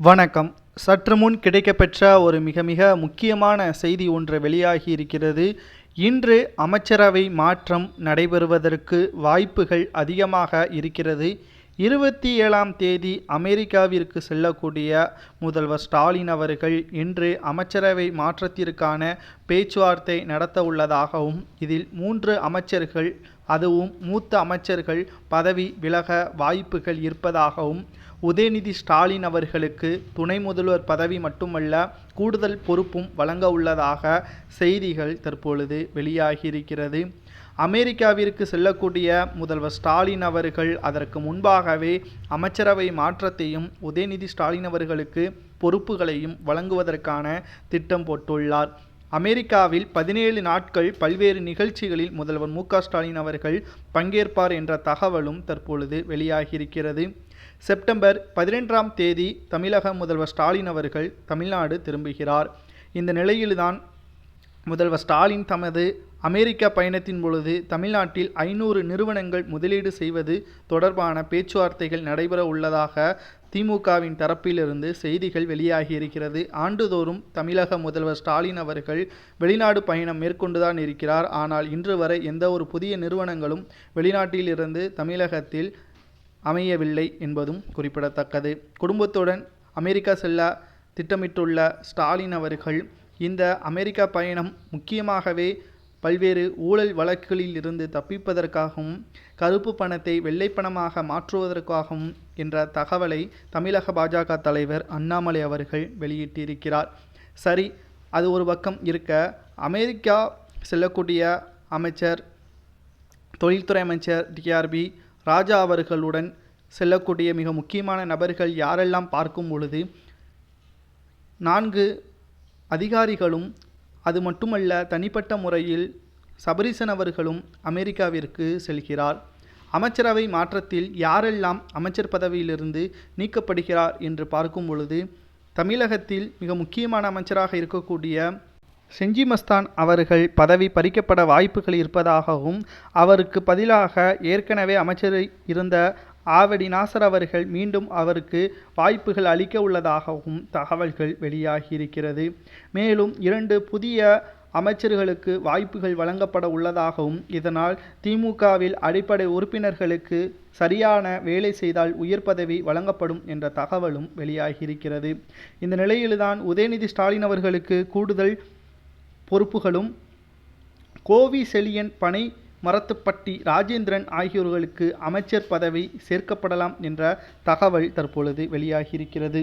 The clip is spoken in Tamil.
வணக்கம். சற்று முன் கிடைக்கப்பெற்ற ஒரு மிக மிக முக்கியமான செய்தி ஒன்று வெளியாகி இருக்கிறது. இன்று அமைச்சரவை மாற்றம் நடைபெறுவதற்கு வாய்ப்புகள் அதிகமாக இருக்கிறது. இருபத்தி ஏழாம் தேதி அமெரிக்காவிற்கு செல்லக்கூடிய முதல்வர் ஸ்டாலின் அவர்கள் இன்று அமைச்சரவை மாற்றத்திற்கான பேச்சுவார்த்தை நடத்த உள்ளதாகவும் இதில் மூன்று அமைச்சர்கள் அதுவும் மூத்த அமைச்சர்கள் பதவி விலக வாய்ப்புகள் இருப்பதாகவும் உதயநிதி ஸ்டாலின் அவர்களுக்கு துணை முதல்வர் பதவி மட்டுமல்ல கூடுதல் பொறுப்பும் வழங்க உள்ளதாக செய்திகள் தற்பொழுது வெளியாகியிருக்கிறது. அமெரிக்காவிற்கு செல்லக்கூடிய முதல்வர் ஸ்டாலின் அவர்கள் அதற்கு முன்பாகவே அமைச்சரவை மாற்றத்தையும் உதயநிதி ஸ்டாலின் அவர்களுக்கு பொறுப்புகளையும் வழங்குவதற்கான திட்டம் போட்டுள்ளார். அமெரிக்காவில் பதினேழு நாட்கள் பல்வேறு நிகழ்ச்சிகளில் முதல்வர் மு ஸ்டாலின் அவர்கள் பங்கேற்பார் என்ற தகவலும் தற்பொழுது வெளியாகியிருக்கிறது. செப்டம்பர் பதினென்றாம் தேதி தமிழக முதல்வர் ஸ்டாலின் அவர்கள் தமிழ்நாடு திரும்புகிறார். இந்த நிலையில்தான் முதல்வர் ஸ்டாலின் தமது அமெரிக்க பயணத்தின் பொழுது தமிழ்நாட்டில் ஐநூறு நிறுவனங்கள் முதலீடு செய்வது தொடர்பான பேச்சுவார்த்தைகள் நடைபெற உள்ளதாக திமுகவின் தரப்பிலிருந்து செய்திகள் வெளியாகியிருக்கிறது ஆண்டுதோறும் தமிழக முதல்வர் ஸ்டாலின் அவர்கள் வெளிநாடு பயணம் மேற்கொண்டுதான் இருக்கிறார். ஆனால் இன்று வரை எந்த ஒரு புதிய நிறுவனங்களும் வெளிநாட்டிலிருந்து தமிழகத்தில் அமையவில்லை என்பதும் குறிப்பிடத்தக்கது. குடும்பத்துடன் அமெரிக்கா செல்ல திட்டமிட்டுள்ள ஸ்டாலின் அவர்கள் இந்த அமெரிக்கா பயணம் முக்கியமாகவே பல்வேறு ஊழல் வழக்குகளில் இருந்து தப்பிப்பதற்காகவும் கருப்பு பணத்தை வெள்ளை பணமாக மாற்றுவதற்காகவும் என்ற தகவலை தமிழக பாஜக தலைவர் அண்ணாமலை அவர்கள் வெளியிட்டிருக்கிறார். சரி அது ஒரு பக்கம் இருக்க அமெரிக்கா செல்லக்கூடிய அமைச்சர் தொழில்துறை அமைச்சர் டிஆர்பி ராஜா அவர்களுடன் செல்லக்கூடிய மிக முக்கியமான நபர்கள் யாரெல்லாம் பார்க்கும் பொழுது நான்கு அதிகாரிகளும் அது மட்டுமல்ல தனிப்பட்ட முறையில் சபரீசன் அவர்களும் அமெரிக்காவிற்கு செல்கிறார். அமைச்சரவை மாற்றத்தில் யாரெல்லாம் அமைச்சர் பதவியிலிருந்து நீக்கப்படுகிறார் என்று பார்க்கும் பொழுது தமிழகத்தில் மிக முக்கியமான அமைச்சராக இருக்கக்கூடிய செஞ்சி மஸ்தான் அவர்கள் பதவி பறிக்கப்பட வாய்ப்புகள் இருப்பதாகவும் அவருக்கு பதிலாக ஏற்கனவே அமைச்சர் இருந்த ஆவடி நாசர் அவர்கள் மீண்டும் அவருக்கு வாய்ப்புகள் அளிக்க உள்ளதாகவும் தகவல்கள் வெளியாகியிருக்கிறது. மேலும் இரண்டு புதிய அமைச்சர்களுக்கு வாய்ப்புகள் வழங்கப்பட உள்ளதாகவும் இதனால் திமுகவில் அடிப்படை உறுப்பினர்களுக்கு சரியான வேலை செய்தால் உயர் பதவி வழங்கப்படும் என்ற தகவலும் வெளியாகியிருக்கிறது. இந்த நிலையில்தான் உதயநிதி ஸ்டாலின் அவர்களுக்கு கூடுதல் பொறுப்புகளும் கோவி செலியன் பனை மரத்துப்பட்டி ராஜேந்திரன் ஆகியோர்களுக்கு அமைச்சர் பதவி சேர்க்கப்படலாம் என்ற தகவல் தற்பொழுது வெளியாகியிருக்கிறது.